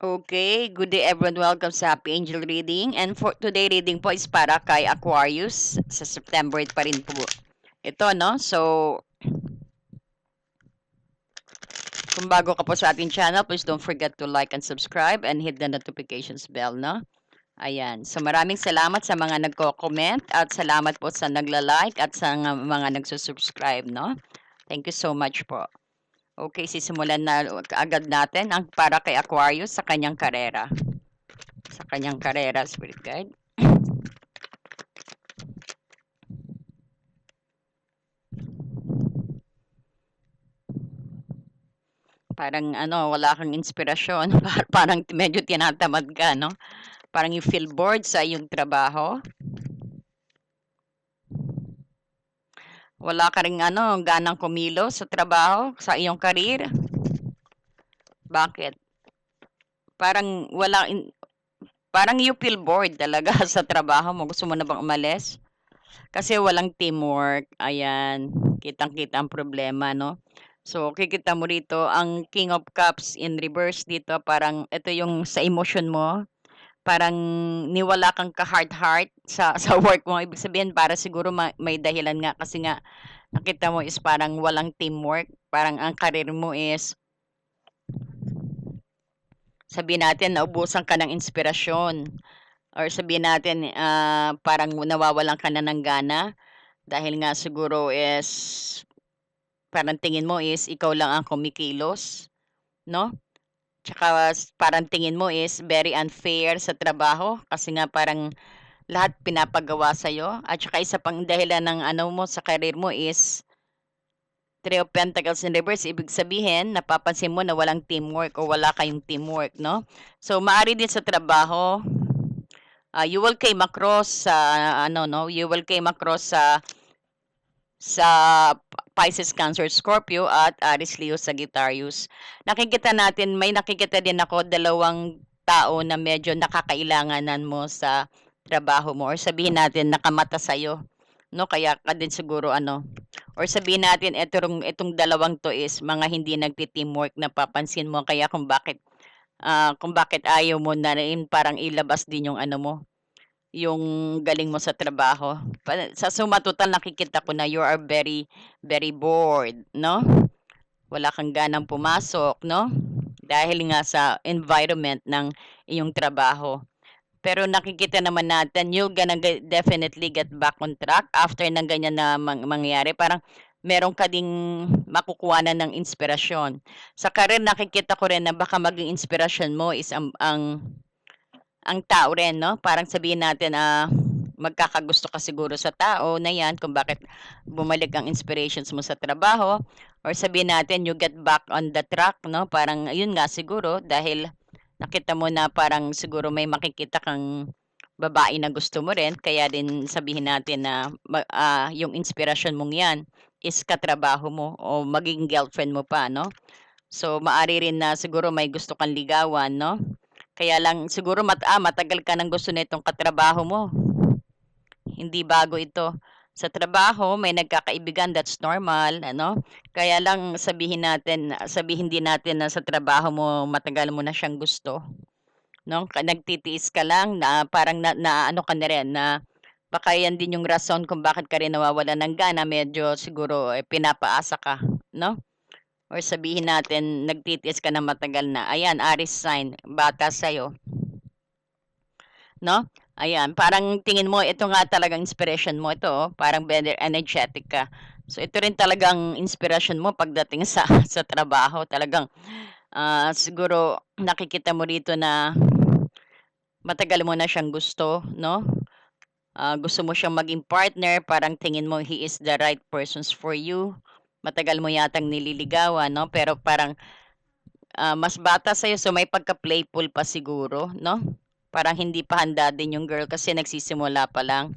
Okay, good day everyone. Welcome sa Happy Angel Reading. And for today reading po is para kay Aquarius sa September pa rin po. Ito, no? So, kung bago ka po sa ating channel, please don't forget to like and subscribe and hit the notifications bell, no? Ayan. So, maraming salamat sa mga nagko-comment at salamat po sa nagla-like at sa mga nagsusubscribe, no? Thank you so much po. Okay, sisimulan na agad natin ang para kay Aquarius sa kanyang karera. Sa kanyang karera, Spirit Guide. Parang ano, wala kang inspirasyon. Par- Parang medyo tinatamad ka, no? Parang you feel bored sa iyong trabaho. Wala ka rin ano, ganang kumilos sa trabaho, sa iyong karir. Bakit? Parang wala in, parang you feel bored talaga sa trabaho mo. Gusto mo na bang umalis? Kasi walang teamwork. Ayan, kitang-kita ang problema, no? So, kikita mo rito, ang King of Cups in reverse dito, parang ito yung sa emotion mo, parang niwala kang ka-heart-heart sa, sa work mo. Ibig sabihin, para siguro ma- may dahilan nga kasi nga nakita mo is parang walang teamwork. Parang ang karir mo is sabihin natin, naubusan ka ng inspirasyon. Or sabihin natin, ah, parang nawawalan ka na ng gana. Dahil nga siguro is, parang tingin mo is, ikaw lang ang kumikilos. No? Tsaka parang tingin mo is very unfair sa trabaho. Kasi nga parang lahat pinapagawa sa'yo. At saka isa pang dahilan ng ano mo sa career mo is, Three of Pentacles in reverse, ibig sabihin, napapansin mo na walang teamwork o wala kayong teamwork, no? So, maari din sa trabaho, uh, you will came across sa, uh, ano, no? You will came across sa, sa Pisces, Cancer, Scorpio at Aries, Leo, Sagittarius. Nakikita natin, may nakikita din ako dalawang tao na medyo nakakailanganan mo sa trabaho mo or sabihin natin nakamata sa'yo no kaya ka din siguro ano or sabihin natin itong itong dalawang to is mga hindi nagti-teamwork na papansin mo kaya kung bakit uh, kung bakit ayaw mo na rin parang ilabas din yung ano mo yung galing mo sa trabaho sa suma nakikita ko na you are very very bored no wala kang ganang pumasok no dahil nga sa environment ng iyong trabaho pero nakikita naman natin, you're gonna get, definitely get back on track after ng ganyan na mang- mangyari. Parang meron ka ding makukuha na ng inspirasyon. Sa karir, nakikita ko rin na baka maging inspirasyon mo is ang, ang, ang tao rin, no? Parang sabihin natin, ah, magkakagusto ka siguro sa tao na yan kung bakit bumalik ang inspirations mo sa trabaho or sabihin natin you get back on the track no parang yun nga siguro dahil nakita mo na parang siguro may makikita kang babae na gusto mo rin, kaya din sabihin natin na uh, yung inspirasyon mong yan is katrabaho mo o maging girlfriend mo pa, no? So, maari rin na siguro may gusto kang ligawan, no? Kaya lang siguro mat ah, matagal ka nang gusto nitong katrabaho mo. Hindi bago ito. Sa trabaho may nagkakaibigan that's normal ano? Kaya lang sabihin natin sabihin din natin na sa trabaho mo matagal mo na siyang gusto no? Nagtitiis ka lang na parang na, na ano ka na rin na baka yan din yung rason kung bakit ka rin nawawala ng gana medyo siguro eh, pinapaasa ka no or sabihin natin nagtitiis ka na matagal na ayan Aries sign bata sa'yo no Ayan, parang tingin mo ito nga talagang inspiration mo ito, oh, parang very energetic ka. So ito rin talagang inspiration mo pagdating sa sa trabaho, talagang uh, siguro nakikita mo rito na matagal mo na siyang gusto, no? Uh, gusto mo siyang maging partner, parang tingin mo he is the right persons for you. Matagal mo yatang nililigawan, no? Pero parang uh, mas bata sa'yo, so may pagka-playful pa siguro, no? Parang hindi pa handa din yung girl kasi nagsisimula pa lang.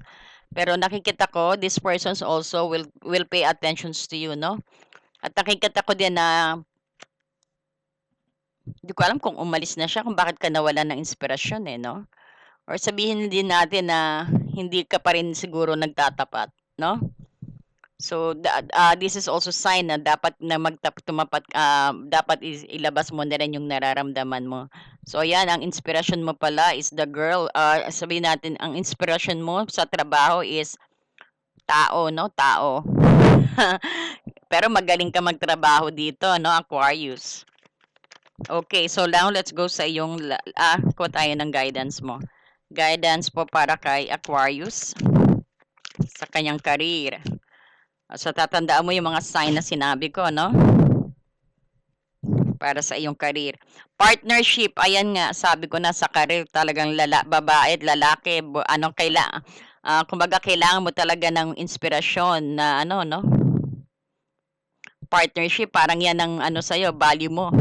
Pero nakikita ko, this persons also will will pay attentions to you, no? At nakikita ko din na hindi ko alam kung umalis na siya, kung bakit ka nawala ng inspirasyon eh, no? Or sabihin din natin na hindi ka pa rin siguro nagtatapat, no? So, da ah, this is also sign na dapat na magtap tumapat ah, dapat is ilabas mo na rin yung nararamdaman mo. So, ayan ang inspirasyon mo pala is the girl, ah, sabihin natin ang inspirasyon mo sa trabaho is tao 'no, tao. Pero magaling ka magtrabaho dito 'no, Aquarius. Okay, so now let's go sa iyong la ah, kuha tayo ng guidance mo. Guidance po para kay Aquarius sa kanyang career. So, tatandaan mo yung mga sign na sinabi ko 'no? Para sa iyong career. Partnership, ayan nga sabi ko na sa career talagang lala babae lalaki bu ano kaila ah, kumbaga kailangan mo talaga ng inspirasyon na ano 'no? Partnership parang 'yan ang ano sa'yo value mo.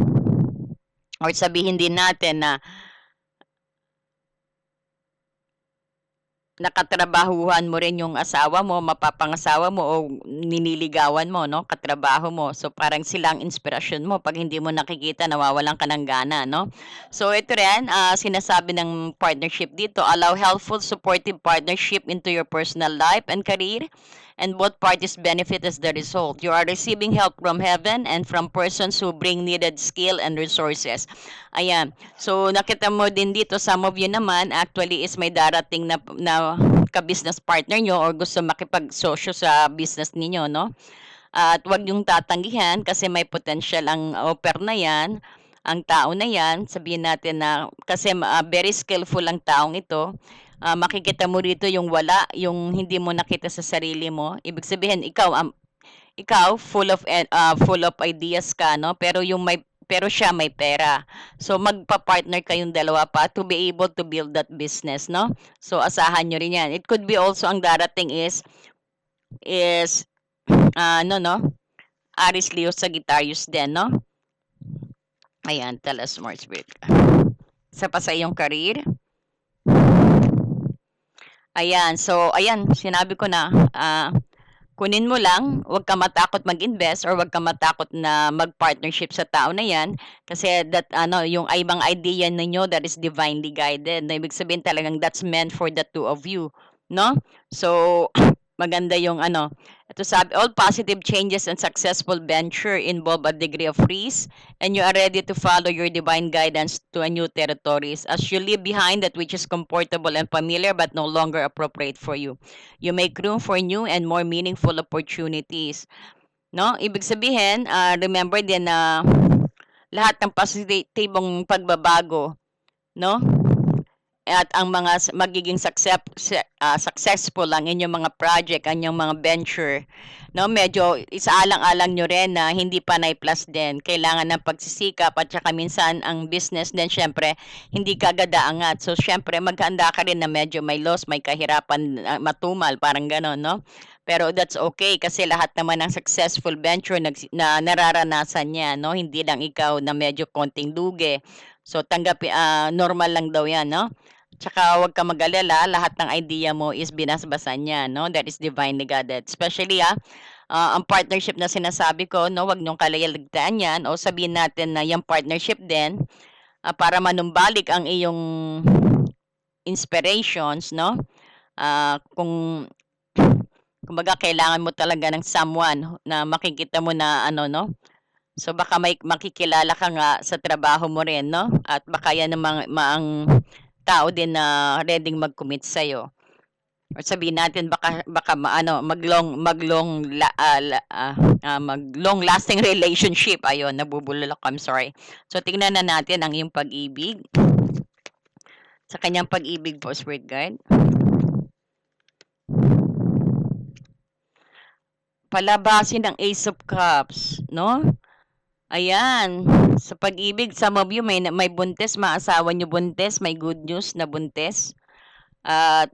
Or sabihin din natin na nakatrabahuhan mo rin yung asawa mo, mapapangasawa mo o niniligawan mo 'no, katrabaho mo. So, parang sila ang inspirasyon mo 'pag hindi mo nakikita nawawalan ka ng gana 'no. So, ito rin, ah, sinasabi ng partnership dito, allow helpful, supportive partnership into your personal life and career and both parties benefit as the result. You are receiving help from heaven and from persons who bring needed skill and resources. Ayan. So, nakita mo din dito, some of you naman actually is may darating na na ka-business partner niyo or gusto makipagsosyo sa business ninyo 'no. At 'wag niyong tatanggihan kasi may potential ang offer na 'yan, ang tao na 'yan. Sabihin natin na kasi ah, very skillful ang taong ito. Ah, makikita mo rito yung wala, yung hindi mo nakita sa sarili mo. Ibig sabihin ikaw, um, ikaw full of ah, full of ideas ka 'no, pero yung may pero siya may pera. So, magpa-partner kayong dalawa pa to be able to build that business 'no. So, asahan niyo rin 'yan. It could be also ang darating is is ah, ano 'no, Aries, Leo, Sagittarius din 'no. Ayan, tell us more spirit. Isa pa sa iyong career? Ayan, so ayan sinabi ko na, ah, kunin mo lang, 'wag kang matakot mag-invest or 'wag kang matakot na mag-partnership sa tao na 'yan, kasi that ano yung ibang idea ninyo that is divinely guided. Na ibig sabihin talagang that's meant for the two of you, 'no? So, maganda yung ano, ito sabi, all positive changes and successful venture involve a degree of risk and you are ready to follow your divine guidance to a new territories as you leave behind that which is comfortable and familiar but no longer appropriate for you. You make room for new and more meaningful opportunities. 'No? Ibig sabihin, ah, remember din na lahat ng positibong pagbabago, 'no? At ang mga magiging succep se ah, successful ang inyong mga project, ang inyong mga venture, 'no, medyo isaalang-alang niyo rin na hindi panay plus din. Kailangan ng pagsisikap at saka minsan ang business din siyempre hindi kaagad aangat. So, siyempre maghanda ka rin na medyo may loss, may kahirapan, ah, matumal, parang gano'n 'no. Pero that's okay kasi lahat naman ng successful venture nagsi na nararanasan niyan 'no, hindi lang ikaw na medyo konting lugi. So, tanggapi ah, normal lang daw 'yan 'no. Tsaka 'wag kang mag-alala, lahat ng idea mo is binasbasan niya 'no, that is divinely guided. Especially, ah, ah, ang partnership na sinasabi ko 'no, 'wag niyong kalaligtaan 'yan. O sabihin natin na yung partnership din, ah, para manumbalik ang iyong inspirations 'no, ah, kung kumbaga kailangan mo talaga ng someone na makikita mo na ano 'no, so baka may makikilala ka nga sa trabaho mo rin 'no, at baka 'yan ang mga ang tao din na reading mag-commit sa'yo. Or sabihin natin baka baka maano mag-long mag-long la ah, la ah, ah, mag-long lasting relationship, ayun nabubulol ako, I'm sorry. So, tingnan na natin ang iyong pag-ibig. Sa kanyang pag-ibig po, spirit guide. Palabasin ang Ace of Cups, 'no? Ayan, sa pag-ibig some of you may may buntis, maasawa niyo buntis, may good news na buntis. At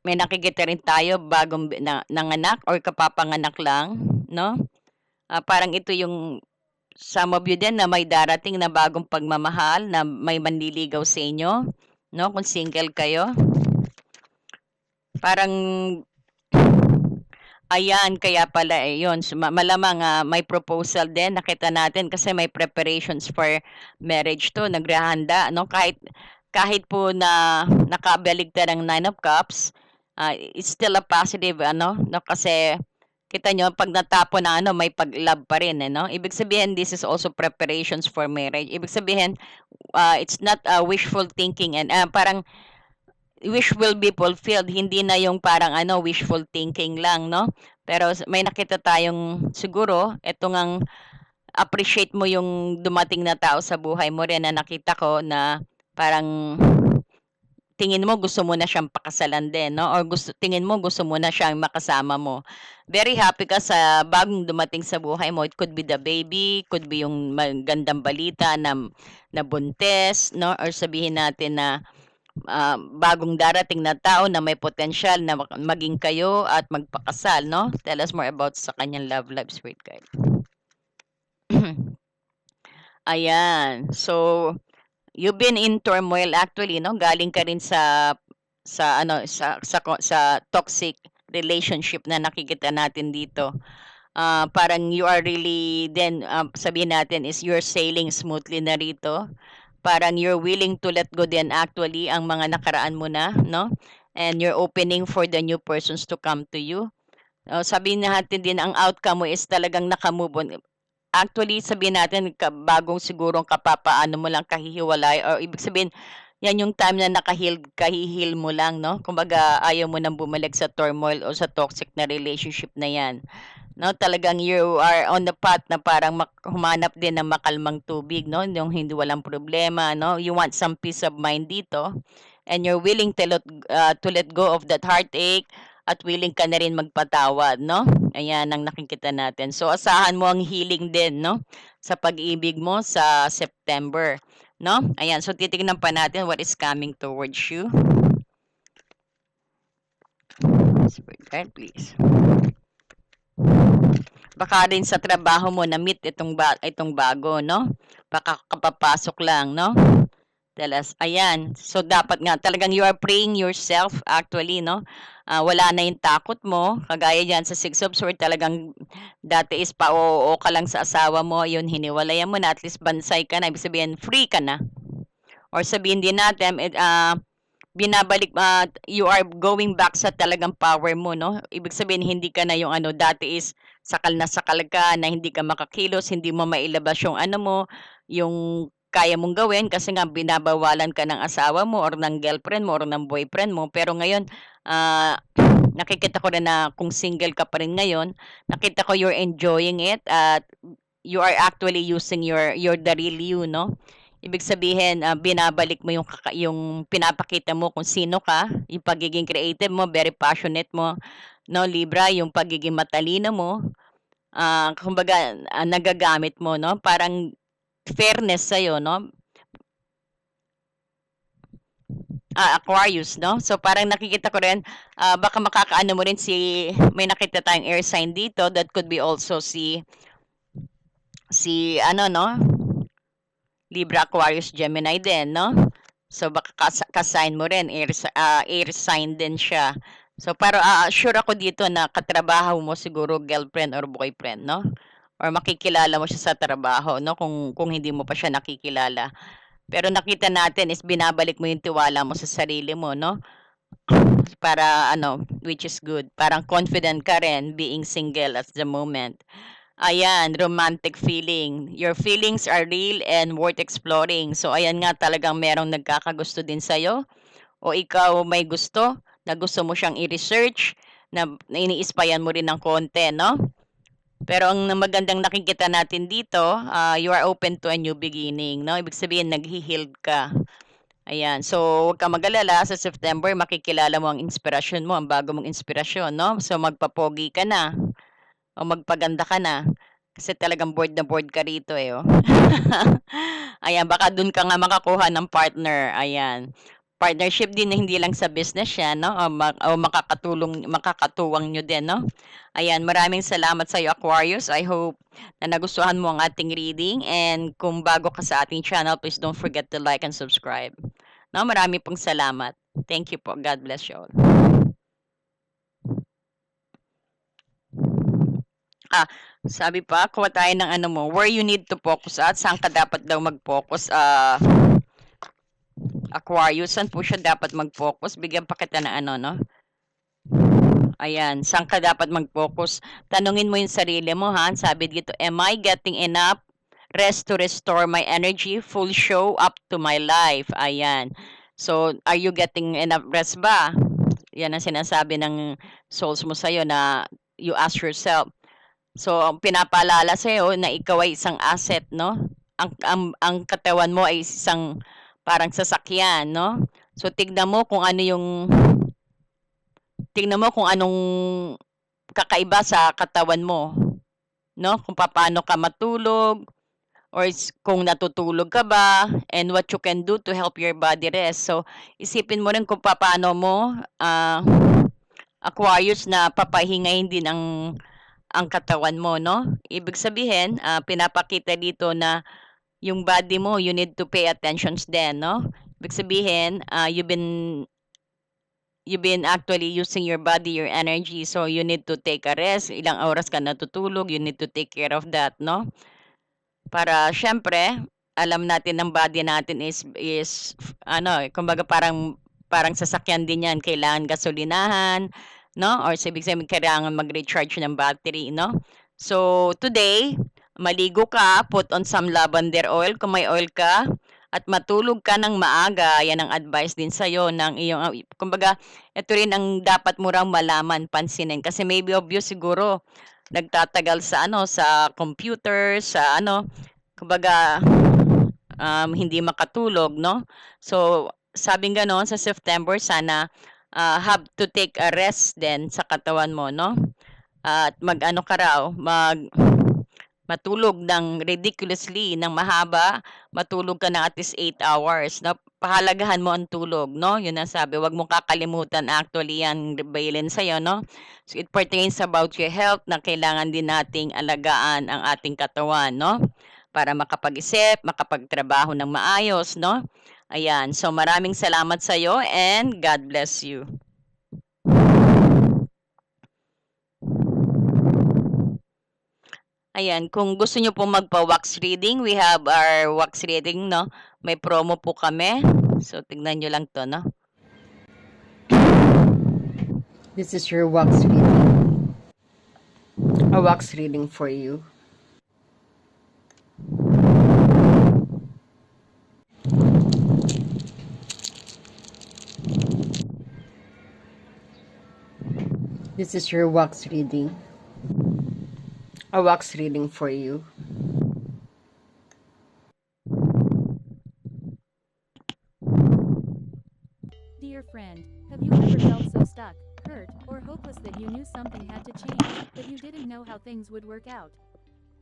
may nakikita rin tayo bagong na nanganak or kapapanganak lang, 'no? Ah, parang ito yung some of you din na may darating na bagong pagmamahal na may manliligaw sa inyo, 'no, kung single kayo. Parang ayan, kaya pala, eh, yun malamang, ah, may proposal din nakita natin kasi may preparations for marriage 'to, naghahanda 'no, kahit kahit po na nakabaligtad ang Nine of Cups, ah, it's still a positive ano 'no, kasi Kita nyo, pag natapon na ano, may pag-love pa rin, eh, no? Ibig sabihin, this is also preparations for marriage. Ibig sabihin, uh, it's not uh, wishful thinking and uh, parang wish will be fulfilled. Hindi na yung parang ano, wishful thinking lang, no? Pero may nakita tayong siguro, eto ngang appreciate mo yung dumating na tao sa buhay mo rin na nakita ko na parang tingin mo gusto mo na siyang pakasalan din, no? Or gusto, tingin mo gusto mo na siyang makasama mo. Very happy ka sa bagong dumating sa buhay mo. It could be the baby, could be yung magandang balita na, na buntes, no? Or sabihin natin na ah, bagong darating na tao na may potensyal na maging kayo at magpakasal, no? Tell us more about sa kanyang love life, sweet guide. Ayan. So, you've been in turmoil actually, no? Galing ka rin sa sa ano sa sa sa toxic relationship na nakikita natin dito. Ah, parang you are really then um, sabihin natin is you're sailing smoothly na rito. Parang you're willing to let go din actually ang mga nakaraan mo na, no? And you're opening for the new persons to come to you. Uh, sabihin natin din ang outcome mo is talagang nakamove on. Actually, sabihin natin bagong sigurong kapapaano mo lang kahihiwalay or ibig sabihin yan yung time na nakahil kahihil mo lang, no? Kumbaga, ayaw mo nang bumalik sa turmoil o sa toxic na relationship na yan. No, talagang you are on the path na parang humanap din ng makalmang tubig, no? Yung hindi walang problema, no? You want some peace of mind dito and you're willing to let, uh, to let go of that heartache at willing ka na rin magpatawad, no? Ayan ang nakikita natin. So, asahan mo ang healing din, no? Sa pag-ibig mo sa September, no? Ayan, so titignan pa natin what is coming towards you. Guide, please. Baka rin sa trabaho mo na meet itong ba itong bago, no? Baka kapapasok lang, no? Tell. Ayan. So dapat nga talagang you are praying yourself actually, no? Ah, wala na yung takot mo. Kagaya diyan sa Six of Swords, talagang dati is pa-oo ka lang sa asawa mo, yun hiniwalayan mo na at least bansay ka na, ibig sabihin free ka na. Or sabihin din natin, ah, binabalik ah, you are going back sa talagang power mo, no? Ibig sabihin hindi ka na yung ano dati is sakal na sakal ka na hindi ka makakilos, hindi mo mailabas yung ano mo, yung kaya mong gawin kasi nga binabawalan ka ng asawa mo or ng girlfriend mo or ng boyfriend mo. Pero ngayon, ah, nakikita ko rin na kung single ka pa rin ngayon, nakita ko you're enjoying it at you are actually using your your the real you, no? Ibig sabihin, ah, binabalik mo yung yung pinapakita mo kung sino ka, yung pagiging creative mo, very passionate mo, no, Libra, yung pagiging matalino mo, ah, kumbaga, ah, nagagamit mo, no? Parang fairness sa'yo, no? Ah, Aquarius, no? So parang nakikita ko rin, ah, baka makakaano mo rin si, may nakita tayong air sign dito, that could be also si, si ano, no? Libra, Aquarius, Gemini din, no? So baka kas- kasign mo rin, air, ah, air sign din siya. So pero ah, sure ako dito na katrabaho mo siguro girlfriend or boyfriend, no? Or makikilala mo siya sa trabaho, no? Kung kung hindi mo pa siya nakikilala. Pero nakita natin is binabalik mo yung tiwala mo sa sarili mo, no? Para ano, which is good. Parang confident ka rin being single at the moment. Ayan, romantic feeling. Your feelings are real and worth exploring. So, ayan nga talagang merong nagkakagusto din sa'yo. O ikaw may gusto na gusto mo siyang i-research, na, na iniispayan mo rin ng konti, no? Pero ang magandang nakikita natin dito, ah, you are open to a new beginning, no? Ibig sabihin, naghi-healed ka. Ayan. So, huwag kang mag-alala. Sa September, makikilala mo ang inspirasyon mo, ang bago mong inspirasyon, no? So, magpapogi ka na o magpaganda ka na. Kasi talagang bored na bored ka rito eh, oh. Ayan, baka dun ka nga makakuha ng partner. Ayan. Partnership din hindi lang sa business yan, no? O, ma- o makakatulong, makakatuwang nyo din, no? Ayan, maraming salamat sa iyo, Aquarius. I hope na nagustuhan mo ang ating reading. And kung bago ka sa ating channel, please don't forget to like and subscribe. No, marami pong salamat. Thank you po. God bless you all. Ah, sabi pa, kuha tayo ng ano mo, where you need to focus at, saan ka dapat daw mag-focus, ah, Aquarius, saan po siya dapat mag-focus? Bigyan pa kita ng ano, no? Ayan, saan ka dapat mag-focus? Tanungin mo yung sarili mo ha. Sabi dito, am I getting enough rest to restore my energy, full show up to my life? Ayan. So, are you getting enough rest ba? Yan ang sinasabi ng souls mo sa'yo na you ask yourself. So, pinapaalala sa'yo na ikaw ay isang asset, no? Ang, ang, ang katawan mo ay isang parang sasakyan, no? So, tignan mo kung ano yung tingnan mo kung anong kakaiba sa katawan mo, no? Kung paano ka matulog or kung natutulog ka ba and what you can do to help your body rest. So, isipin mo rin kung paano mo ah, Aquarius na papahingayin din ang ang katawan mo, no? Ibig sabihin, ah, pinapakita dito na yung body mo, you need to pay attention din, no? Ibig sabihin, ah, you've been you've been actually using your body, your energy, so you need to take a rest. Ilang oras ka natutulog, you need to take care of that, no? Para syempre, alam natin ng body natin is is ano, kumbaga parang parang sasakyan din 'yan, kailangan gasolinahan, no? Or sa sabihin kailangan mag-recharge ng battery, no? So today, maligo ka, put on some lavender oil kung may oil ka at matulog ka ng maaga. Yan ang advice din sa ng iyong kumbaga ito rin ang dapat mo raw malaman, pansinin kasi maybe obvious siguro nagtatagal sa ano sa computer, sa ano kumbaga um, hindi makatulog, no? So, sabing ganon sa September, sana ah, have to take a rest din sa katawan mo, no? At mag-ano ka raw, mag matulog ng ridiculously ng mahaba, matulog ka ng at least 8 hours, no? Pahalagahan mo ang tulog, no? Yun ang sabi, wag mong kakalimutan actually yan bailin sa'yo, no? So, it pertains about your health na kailangan din nating alagaan ang ating katawan, no? Para makapag-isip, makapagtrabaho ng maayos, no? Ayan. So, maraming salamat sa'yo and God bless you. Ayan, kung gusto nyo pong magpa-wax reading, we have our wax reading, no? May promo po kami. So, tignan nyo lang to, no? This is your wax reading. A wax reading for you. This is your wax reading. A wax reading for you. Dear friend, have you ever felt so stuck, hurt, or hopeless that you knew something had to change, but you didn't know how things would work out?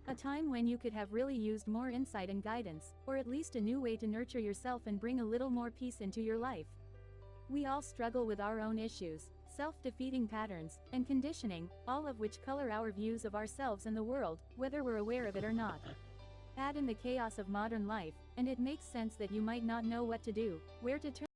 A time when you could have really used more insight and guidance, or at least a new way to nurture yourself and bring a little more peace into your life. We all struggle with our own issues, self defeating patterns, and conditioning, all of which color our views of ourselves and the world, whether we're aware of it or not. Add in the chaos of modern life, and it makes sense that you might not know what to do, where to turn.